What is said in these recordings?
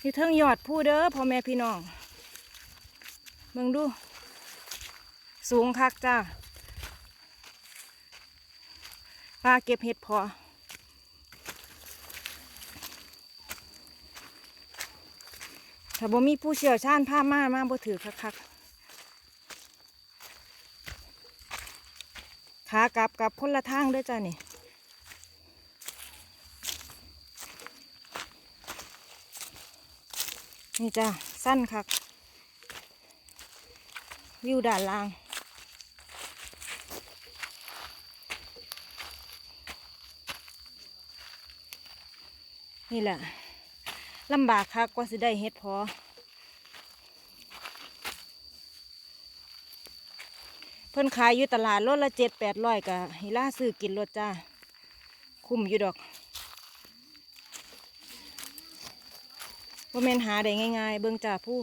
ที่เทิงยอดผู้เด้อพ่อแม่พี่น้องเบิ่งดู สูงคักจ้าปลาเก็บเห็ดพอถ้าบ่มีผู้เชี่ยวชาญพามามาบ่ถือคักๆขากลับกับคนละทางเด้อจ้านี่ นี่จ้าสั้นคักวิวด่านล่าง นี่แหละลำบากคักกว่าสิได้เฮ็ดพอเพิ่นขายอยู่ตลาดรถละเจ็ดแปดร้อยกะฮิล่าซื้อกินรถจ้า คุ้มอยู่ดอก ว่าแม่นหาได้ง่าย ๆ เบิ่งจ่าผู้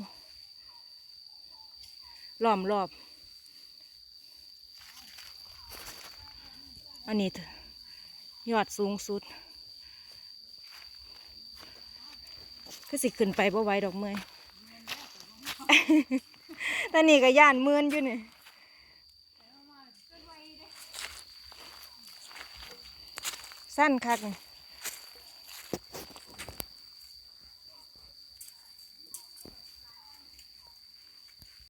ล้อมรอบ อันนี้เถอะยอดสูงสุด คือสิขึ้นไปบ่ไหวดอกเมยแต่นี่ก็ย่านเมือนอยู่นี่สั้นคักนี่